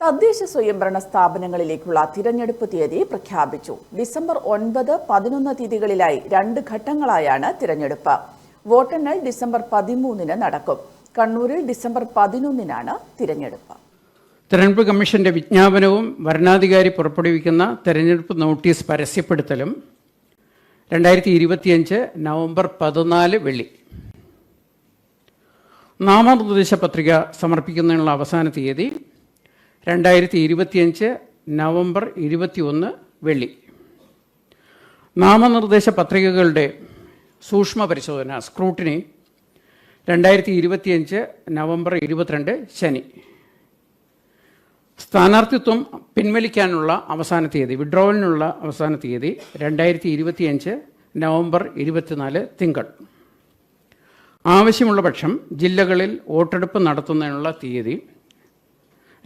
തദ്ദേശ സ്വയംഭരണ സ്ഥാപനങ്ങളിലേക്കുള്ള തിരഞ്ഞെടുപ്പ് തീയതി പ്രഖ്യാപിച്ചു. ഡിസംബർ ഒൻപത് പതിനൊന്ന് തീയതികളിലായി രണ്ട് ഘട്ടങ്ങളായാണ് തിരഞ്ഞെടുപ്പ്. വോട്ടെണ്ണൽ ഡിസംബർ പതിമൂന്നിന് നടക്കും. കണ്ണൂരിൽ ഡിസംബർ പതിനൊന്നിനാണ് തിരഞ്ഞെടുപ്പ്. തെരഞ്ഞെടുപ്പ് കമ്മീഷന്റെ വിജ്ഞാപനവും വരണാധികാരി പുറപ്പെടുവിക്കുന്ന തെരഞ്ഞെടുപ്പ് നോട്ടീസ് പരസ്യപ്പെടുത്തലും രണ്ടായിരത്തി ഇരുപത്തിയഞ്ച് നവംബർ പതിനാല് വെള്ളി. നാമനിർദ്ദേശ പത്രിക സമർപ്പിക്കുന്നതിനുള്ള അവസാന തീയതി രണ്ടായിരത്തി ഇരുപത്തിയഞ്ച് നവംബർ ഇരുപത്തിയൊന്ന് വെള്ളി. നാമനിർദ്ദേശ പത്രികകളുടെ സൂക്ഷ്മ പരിശോധന സ്ക്രൂട്ടിനി രണ്ടായിരത്തി ഇരുപത്തിയഞ്ച് നവംബർ ഇരുപത്തിരണ്ട് ശനി. സ്ഥാനാർത്ഥിത്വം പിൻവലിക്കാനുള്ള അവസാന തീയതി വിഡ്രോവലിനുള്ള അവസാന തീയതി രണ്ടായിരത്തി ഇരുപത്തിയഞ്ച് നവംബർ ഇരുപത്തിനാല് തിങ്കൾ. ആവശ്യമുള്ള പക്ഷം ജില്ലകളിൽ വോട്ടെടുപ്പ് നടത്തുന്നതിനുള്ള തീയതി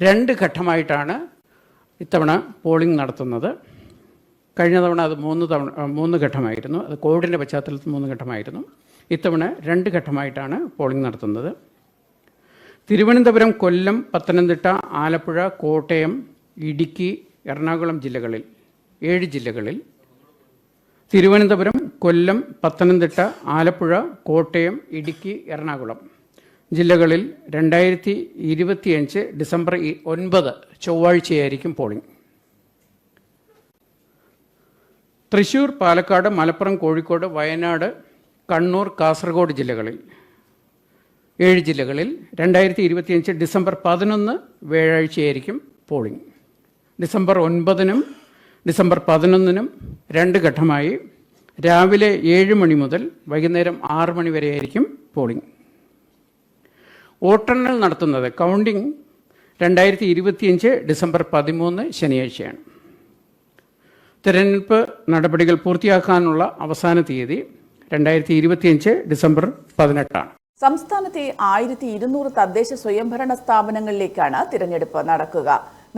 രണ്ട് ഘട്ടമായിട്ടാണ് ഇത്തവണ പോളിംഗ് നടത്തുന്നത്. കഴിഞ്ഞ തവണ അത് മൂന്ന് തവണ മൂന്ന് ഘട്ടമായിരുന്നു. അത് കോവിഡിന്റെ പശ്ചാത്തലത്തിൽ മൂന്ന് ഘട്ടമായിരുന്നു. ഇത്തവണ രണ്ട് ഘട്ടമായിട്ടാണ് പോളിംഗ് നടത്തുന്നത്. തിരുവനന്തപുരം കൊല്ലം പത്തനംതിട്ട ആലപ്പുഴ കോട്ടയം ഇടുക്കി എറണാകുളം ജില്ലകളിൽ ഏഴ് ജില്ലകളിൽ. തിരുവനന്തപുരം കൊല്ലം പത്തനംതിട്ട ആലപ്പുഴ കോട്ടയം ഇടുക്കി എറണാകുളം. ജില്ലകളിൽ രണ്ടായിരത്തി ഇരുപത്തിയഞ്ച് ഡിസംബർ ഒൻപത് ചൊവ്വാഴ്ചയായിരിക്കും പോളിംഗ്. തൃശൂർ പാലക്കാട് മലപ്പുറം കോഴിക്കോട് വയനാട് കണ്ണൂർ കാസർഗോഡ് ജില്ലകളിൽ ഏഴ് ജില്ലകളിൽ രണ്ടായിരത്തി ഇരുപത്തിയഞ്ച് ഡിസംബർ പതിനൊന്ന് വ്യാഴാഴ്ചയായിരിക്കും പോളിംഗ്. ഡിസംബർ ഒൻപതിനും ഡിസംബർ പതിനൊന്നിനും രണ്ട് ഘട്ടമായി രാവിലെ ഏഴ് മണി മുതൽ വൈകുന്നേരം ആറ് മണി വരെയായിരിക്കും പോളിംഗ്. വോട്ടെണ്ണൽ നടത്തുന്നത് കൗണ്ടിംഗ് രണ്ടായിരത്തി ഇരുപത്തിയഞ്ച് ഡിസംബർ പതിമൂന്ന് ശനിയാഴ്ചയാണ്. തിരഞ്ഞെടുപ്പ് നടപടികൾ പൂർത്തിയാക്കാനുള്ള അവസാന തീയതി രണ്ടായിരത്തി ഇരുപത്തിയഞ്ച് ഡിസംബർ പതിനെട്ടാണ്. സംസ്ഥാനത്തെ ആയിരത്തി ഇരുന്നൂറ് തദ്ദേശ സ്വയംഭരണ സ്ഥാപനങ്ങളിലേക്കാണ് തിരഞ്ഞെടുപ്പ് നടക്കുക.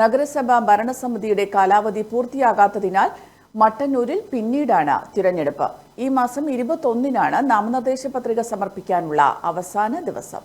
നഗരസഭ ഭരണസമിതിയുടെ കാലാവധി പൂർത്തിയാകാത്തതിനാൽ മട്ടന്നൂരിൽ പിന്നീടാണ് തിരഞ്ഞെടുപ്പ്. ഈ മാസം ഇരുപത്തൊന്നിനാണ് നാമനിർദ്ദേശ പത്രിക സമർപ്പിക്കാനുള്ള അവസാന ദിവസം.